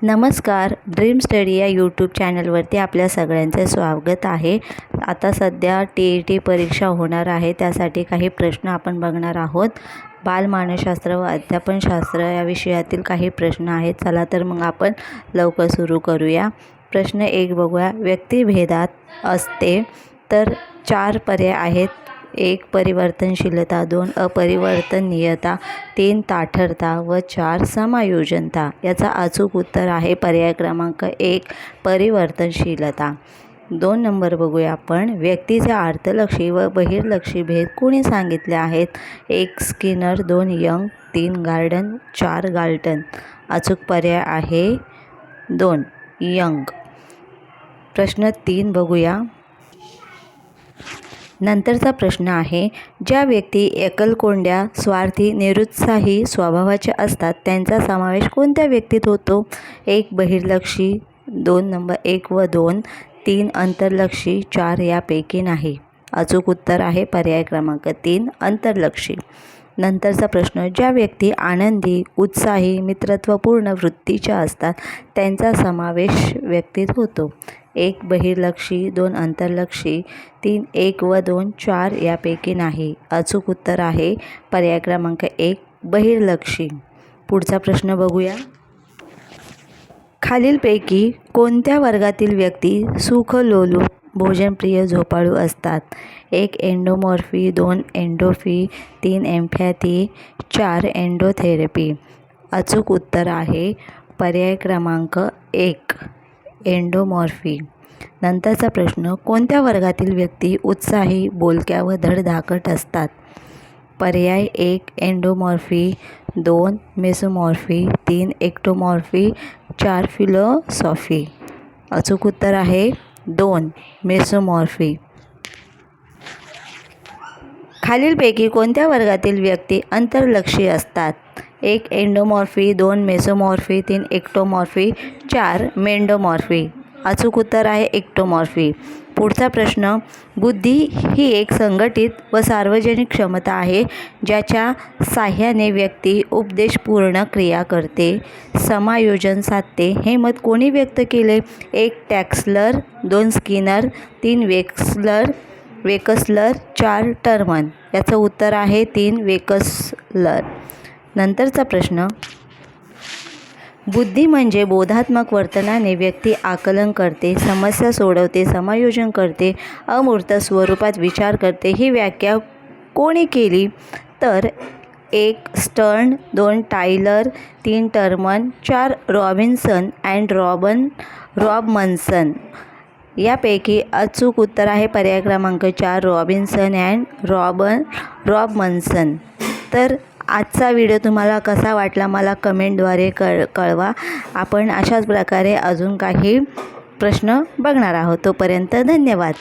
नमस्कार dream study या YouTube चॅनलवरती आपल्या सगळ्यांचे स्वागत आहे. आता सध्या टी ई टी परीक्षा होणार आहे त्यासाठी काही प्रश्न आपण बघणार आहोत. बालमानसशास्त्र व अध्यापनशास्त्र या विषयातील काही प्रश्न आहेत. चला तर मग आपण लवकर सुरू करूया. प्रश्न एक बघूया. व्यक्तिभेदात असते तर चार पर्याय आहेत. एक परिवर्तनशीलता दोन अपरिवर्तनीयता तीन ताठरता व चार समायोजनता. याचा अचूक उत्तर आहे पर्याय क्रमांक एक परिवर्तनशीलता. दोन नंबर बघूया आपण. व्यक्तीचे आर्तलक्षी व बहिर्लक्षी भेद कोणी सांगितले आहेत? एक स्किनर दोन यंग तीन गार्डन चार गाल्टन. अचूक पर्याय आहे दोन यंग. प्रश्न तीन बघूया. नंतरचा प्रश्न आहे ज्या व्यक्ती एकलकोंड्या स्वार्थी निरुत्साही स्वभावाच्या असतात त्यांचा समावेश कोणत्या व्यक्तीत होतो? एक बहिर्लक्षी दोन नंबर एक व दोन तीन अंतर्लक्षी चार यापैकी नाही. अचूक उत्तर आहे पर्याय क्रमांक तीन अंतर्लक्षी. नंतरचा प्रश्न ज्या व्यक्ती आनंदी उत्साही मित्रत्वपूर्ण वृत्तीच्या असतात त्यांचा समावेश व्यक्तीत होतो. एक बहिर्लक्षी दोन अंतर्लक्षी तीन एक व दोन चार यापैकी नाही. अचूक उत्तर आहे पर्याय क्रमांक एक बहिर्लक्षी. पुढचा प्रश्न बघूया. खालीलपैकी कोणत्या वर्गातील व्यक्ती सुखलोलू भोजनप्रिय झोपाळू असतात? एक एंडोमॉर्फी दोन एंडोफी तीन एम्फॅथी चार एंडोथेरपी. अचूक उत्तर आहे पर्याय क्रमांक एक. एंडोमॉर्फी नंतरचा प्रश्न कोणत्या वर्गातील व्यक्ती उत्साही बोलक्या व धडधाकट असतात? पर्याय एक एंडोमॉर्फी. दोन मेसोमॉर्फी. तीन एक्टोमॉर्फी. चार फिलोसॉफी. अचूक उत्तर आहे दोन मेसोमॉर्फी. खालीलपैकी कोणत्या वर्गातील व्यक्ती अंतर्लक्षी असतात? एक एंडोमॉर्फी दोन मेसोमॉर्फी तीन एक्टोमॉर्फी चार मेंडोमॉर्फी. अचूक उत्तर आहे एक्टोमॉर्फी. पुढचा प्रश्न बुद्धी ही एक संघटित व सार्वजनिक क्षमता आहे ज्याच्या साह्याने व्यक्ती उपदेशपूर्ण क्रिया करते समायोजन साधते. हे मत कोणी व्यक्त केले? एक टॅक्सलर दोन स्किनर तीन वेक्सलर वेकसलर चार टर्मन. याचं उत्तर आहे तीन वेकसलर. नंतरचा प्रश्न बुद्धी म्हणजे बोधात्मक वर्तनाने व्यक्ती आकलन करते समस्या सोडवते समायोजन करते अमूर्त स्वरूपात विचार करते. ही व्याख्या कोणी केली? तर एक स्टर्न दोन टायलर तीन टर्मन चार रॉबिन्सन अँड रॉबन रॉबमन्सन यापैकी अचूक उत्तर आहे पर्याय क्रमांक चार रॉबिन्सन अँड रॉबन रॉबमन्सन तर आजचा व्हिडिओ तुम्हाला कसा वाटला मला कमेंटद्वारे कळ कळवा. आपण अशाच प्रकारे अजून काही प्रश्न बघणार आहोत. तोपर्यंत धन्यवाद.